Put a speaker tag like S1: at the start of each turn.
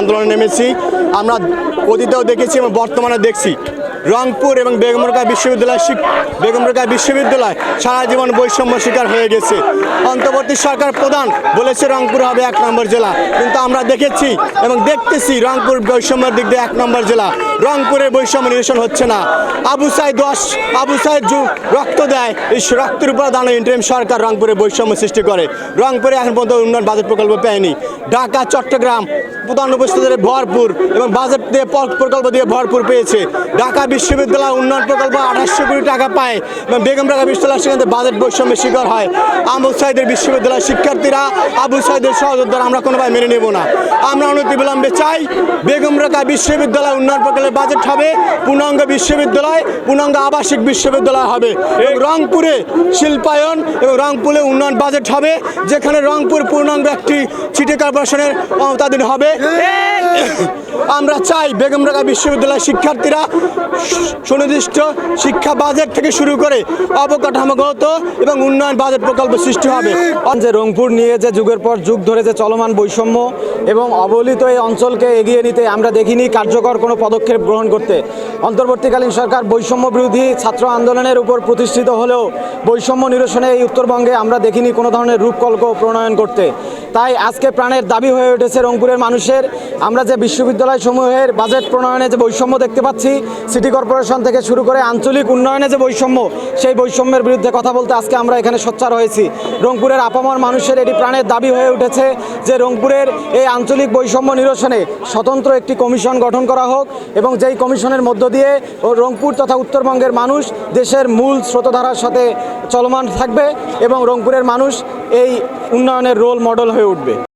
S1: আন্দোলনে নেমেছি। আমরা অতীতেও দেখেছি এবং বর্তমানে দেখছি। রংপুর এবং বেগমরকা বিশ্ববিদ্যালয় বেগমরকা বিশ্ববিদ্যালয় সারা জীবন বৈষম্য শিকার হয়ে গেছে। অন্তর্বর্তী সরকার প্রধান বলেছে রংপুর হবে এক নম্বর জেলা। কিন্তু আমরা দেখেছি এবং দেখতেছি রংপুর বৈষম্যের দিক দিয়ে এক নম্বর জেলা। রংপুরে বৈষম্য নিরসন হচ্ছে না। আবু সাইদ দশ আবু সাইদ যু রক্ত দেয়। এই রক্তের উপর দাঁড়ানো ইন্টারিম সরকার রংপুরে বৈষম্য সৃষ্টি করে। রংপুরে এখন পর্যন্ত উন্নয়ন বাজেট প্রকল্প পায়নি। ঢাকা, চট্টগ্রাম প্রধান উপস্থিতিতে ভরপুর এবং বাজেট দিয়ে প্রকল্প দিয়ে ভরপুর পেয়েছে। ঢাকা বিশ্ববিদ্যালয় উন্নয়ন প্রকল্প আঠাশশো কোটি টাকা পায় এবং বেগম ঢাকা বিশ্ববিদ্যালয়, সেখানে বাজেট বৈষম্যের শিকার হয়। আবু সাইদের বিশ্ববিদ্যালয়ের শিক্ষার্থীরা, আবু সাইদের সহযোদ্ধারা আমরা কোনোভাবে মেনে নেব না। আমরা অনতি বিলম্বে চাই বেগম ঢাকা বিশ্ববিদ্যালয় উন্নয়ন প্রকল্পের বাজেট হবে, পূর্ণাঙ্গ বিশ্ববিদ্যালয়, পূর্ণাঙ্গ আবাসিক বিশ্ববিদ্যালয় হবে এবং রংপুরে শিল্পায়ন এবং রংপুরে উন্নয়ন বাজেট হবে, যেখানে রংপুর পূর্ণাঙ্গ একটি সিটি কর্পোরেশনের তাদের হবে। আমরা চাই বেগম ঢাকা বিশ্ববিদ্যালয়ের শিক্ষার্থীরা সুনির্দিষ্ট শিক্ষা বাজেট থেকে শুরু করে অবকাঠামোগত এবং উন্নয়ন বাজেট প্রকল্প সৃষ্টি হবে।
S2: যে রংপুর নিয়ে যে যুগের পর যুগ ধরে যে চলমান বৈষম্য এবং অবহেলিত এই অঞ্চলকে এগিয়ে নিতে আমরা দেখিনি কার্যকর কোনো পদক্ষেপ গ্রহণ করতে। অন্তর্বর্তীকালীন সরকার বৈষম্য বিরোধী ছাত্র আন্দোলনের উপর প্রতিষ্ঠিত হলেও বৈষম্য নিরসনে এই উত্তরবঙ্গে আমরা দেখিনি কোনো ধরনের রূপকল্প প্রণয়ন করতে। তাই আজকে প্রাণের দাবি হয়ে উঠেছে রংপুরের মানুষের, আমরা যে বিশ্ববিদ্যালয় সমূহের বাজেট প্রণয়নে যে বৈষম্য দেখতে পাচ্ছি, সিটি কর্পোরেশন থেকে শুরু করে আঞ্চলিক উন্নয়নে যে বৈষম্য, সেই বৈষম্যের বিরুদ্ধে কথা বলতে আজকে আমরা এখানে সোচ্চার হয়েছি। রংপুরের আপামর মানুষের এটি প্রাণের দাবি হয়ে উঠেছে যে রংপুরের এই আঞ্চলিক বৈষম্য নিরসনে স্বতন্ত্র একটি কমিশন গঠন করা হোক এবং যেই কমিশনের মধ্য দিয়ে ও রংপুর তথা উত্তরবঙ্গের মানুষ দেশের মূল স্রোতধারার সাথে চলমান থাকবে এবং রংপুরের মানুষ এই উন্নয়নের রোল মডেল হয়ে উঠবে।